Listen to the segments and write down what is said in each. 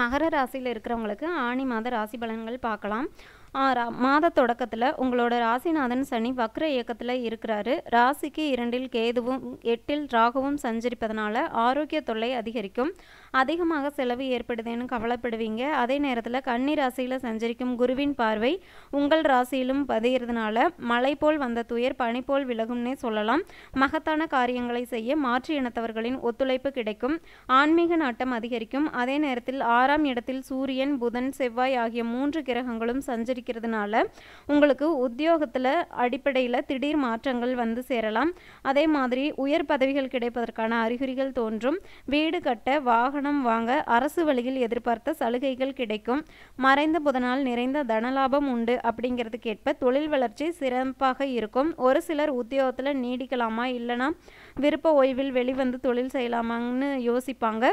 மகர ராசியில் இருக்கிறவங்களுக்கு ஆணி மாத ராசி பலன்கள் பார்க்கலாம். மாத தொடக்கத்தில் உங்களோட ராசிநாதன் சனி வக்ர இயக்கத்தில் இருக்கிறாரு. ராசிக்கு இரண்டில் கேதுவும் எட்டில் ராகுவும் சஞ்சரிப்பதனால ஆரோக்கிய தொல்லை அதிகரிக்கும். அதிகமாக செலவு ஏற்படுதுன்னு கவலைப்படுவீங்க. அதே நேரத்தில் கன்னி ராசியில் சஞ்சரிக்கும் குருவின் பார்வை உங்கள் ராசியிலும் பதிகிறதுனால மலை போல் வந்த துயர் பனி போல் விலகும்னே சொல்லலாம். மகத்தான காரியங்களை செய்ய மாற்று இனத்தவர்களின் ஒத்துழைப்பு கிடைக்கும். ஆன்மீக நாட்டம் அதிகரிக்கும். அதே நேரத்தில் ஆறாம் இடத்தில் சூரியன் புதன் செவ்வாய் ஆகிய மூன்று கிரகங்களும் சஞ்சரிக்கிறதுனால உங்களுக்கு உத்தியோகத்தில் அடிப்படையில் திடீர் மாற்றங்கள் வந்து சேரலாம். அதே மாதிரி உயர் பதவிகள் கிடைப்பதற்கான அறிகுறிகள் தோன்றும். வீடு கட்ட வாகனம் வாங்க அரசு வழியில் எதிர்பார்த்த சலுகைகள் கிடைக்கும். மறைந்த புதனால் நிறைந்த தனலாபம் உண்டு அப்படிங்கிறதுக்கேற்ப தொழில் வளர்ச்சி சிறப்பாக இருக்கும். ஒரு சிலர் உத்தியோகத்தில் நீடிக்கலாமா இல்லைனா விருப்ப ஓய்வில் வெளிவந்து தொழில் செய்யலாமான்னு யோசிப்பாங்க.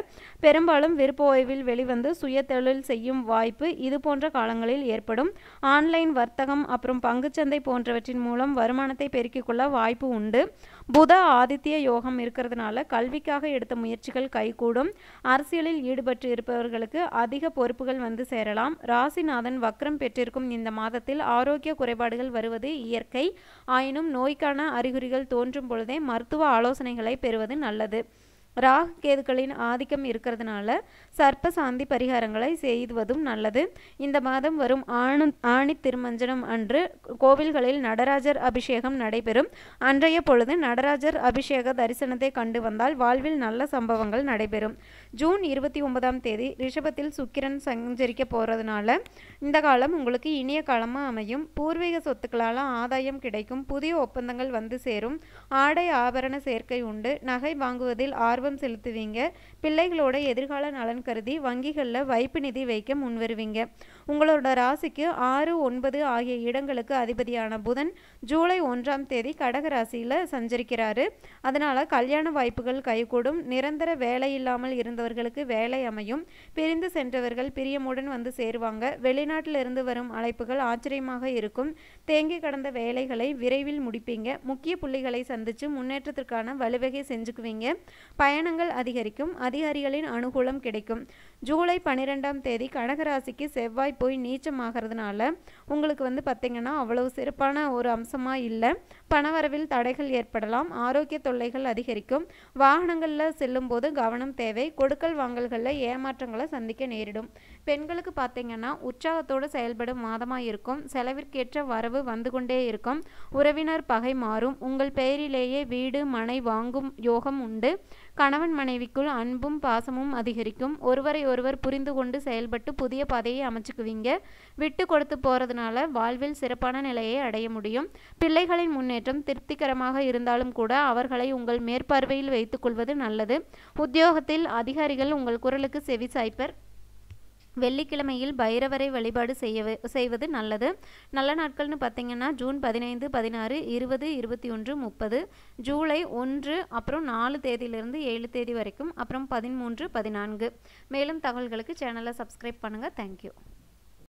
பெரும்பாலும் விருப்ப ஓய்வில் வெளிவந்து சுய தொழில் செய்யும் வாய்ப்பு இது போன்ற காலங்களில் ஏற்படும். ஆன்லைன் வர்த்தகம் அப்புறம் பங்குச்சந்தை போன்றவற்றின் மூலம் வருமானத்தை பெருக்கிக் கொள்ள வாய்ப்பு உண்டு. புத ஆதித்ய யோகம் இருக்கிறதுனால கல்விக்காக எடுத்த முயற்சிகள் கைகூடும். அரசியலில் ஈடுபட்டு இருப்பவர்களுக்கு அதிக பொறுப்புகள் வந்து சேரலாம். ராசிநாதன் வக்ரம் பெற்றிருக்கும் இந்த மாதத்தில் ஆரோக்கிய குறைபாடுகள் வருவது இயற்கை. ஆயினும் நோய்க்கான அறிகுறிகள் தோன்றும் பொழுதே மருத்துவ ஆலோசனைகளை பெறுவது நல்லது. ராகு கேதுக்களின் ஆதிக்கம் இருக்கிறதுனால சர்ப்ப சாந்தி பரிகாரங்களை செய்வதும் நல்லது. இந்த மாதம் வரும் ஆணு ஆணி திருமஞ்சனம் அன்று கோவில்களில் நடராஜர் அபிஷேகம் நடைபெறும். அன்றைய பொழுது நடராஜர் அபிஷேக தரிசனத்தை கண்டு வந்தால் வாழ்வில் நல்ல சம்பவங்கள் நடைபெறும். ஜூன் இருபத்தி ஒன்பதாம் தேதி ரிஷபத்தில் சுக்கிரன் சஞ்சரிக்க போகிறதுனால இந்த காலம் உங்களுக்கு இனிய காலமாக அமையும். பூர்வீக சொத்துக்களால் ஆதாயம் கிடைக்கும். புதிய ஒப்பந்தங்கள் வந்து சேரும். ஆடை ஆபரண சேர்க்கை உண்டு. நகை வாங்குவதில் ஆர்வம் செலுத்துவீங்க. பிள்ளைகளோட எதிர்கால நலன் கருதி வங்கிகளில் வைப்பு நிதி வைக்க முன்வருவீங்க உங்களோட ராசிக்கு ஆறு ஒன்பது ஆகிய இடங்களுக்கு அதிபதியான புதன் ஜூலை ஒன்றாம் தேதி கடக ராசியில் சஞ்சரிக்கிறாரு. அதனால கல்யாண வாய்ப்புகள் கைகூடும். நிரந்தர வேலை இல்லாமல் இருந்தவர்களுக்கு வேலை அமையும். பிரிந்து சென்றவர்கள் பிரியமுடன் வந்து சேருவாங்க. வெளிநாட்டிலிருந்து வரும் அழைப்புகள் ஆச்சரியமாக இருக்கும். தேங்கி கடந்த வேலைகளை விரைவில் முடிப்பீங்க. முக்கிய புள்ளிகளை சந்திச்சு முன்னேற்றத்திற்கான வலுவகை செஞ்சுக்குவீங்க. பயணங்கள் அதிகரிக்கும் அதிகாரிகளின் அனுகூலம் கிடைக்கும். ஜூலை பன்னிரெண்டாம் தேதி கடகராசிக்கு செவ்வாய் போய் நீச்சமாகறதுனால உங்களுக்கு வந்து பார்த்திங்கன்னா அவ்வளவு சிறப்பான ஒரு அம்சமாக இல்லை. பணவரவில் தடைகள் ஏற்படலாம் ஆரோக்கிய தொல்லைகள் அதிகரிக்கும். வாகனங்களில் செல்லும்போது கவனம் தேவை கொடுக்கல் வாங்கல்களில் ஏமாற்றங்களை சந்திக்க நேரிடும். பெண்களுக்கு பார்த்தீங்கன்னா உற்சாகத்தோடு செயல்படும் மாதமாக இருக்கும் செலவிற்கேற்ற வரவு வந்து கொண்டே இருக்கும். உறவினர் பகை மாறும். உங்கள் பெயரிலேயே வீடு மனை வாங்கும் யோகம் உண்டு. கணவன் மனைவிக்குள் அன்பும் பாசமும் அதிகரிக்கும். ஒருவரை ஒருவர் புரிந்து கொண்டு செயல்பட்டு புதிய பாதையை அமைச்சுக்குவீங்க. விட்டு கொடுத்து போகிறதுனால வாழ்வில் சிறப்பான நிலையை அடைய முடியும். பிள்ளைகளின் முன்னேற்றம் திருப்திகரமாக இருந்தாலும் கூட அவர்களை உங்கள் மேற்பார்வையில் வைத்துக்கொள்வது நல்லது. உத்தியோகத்தில் அதிகாரிகள் உங்கள் குரலுக்கு செவி சாய்ப்பர். வெள்ளிக்கிழமையில் பைரவரை வழிபாடு செய்ய செய்வது நல்லது. நல்ல நாட்கள்னு பார்த்தீங்கன்னா ஜூன் பதினைந்து பதினாறு இருபது இருபத்தி ஒன்று முப்பது ஜூலை ஒன்று அப்புறம் நாலு தேதியிலிருந்து ஏழு தேதி வரைக்கும் அப்புறம் பதிமூன்று பதினான்கு. மேலும் தகவல்களுக்கு சேனலை சப்ஸ்கிரைப் பண்ணுங்கள் தேங்க்யூ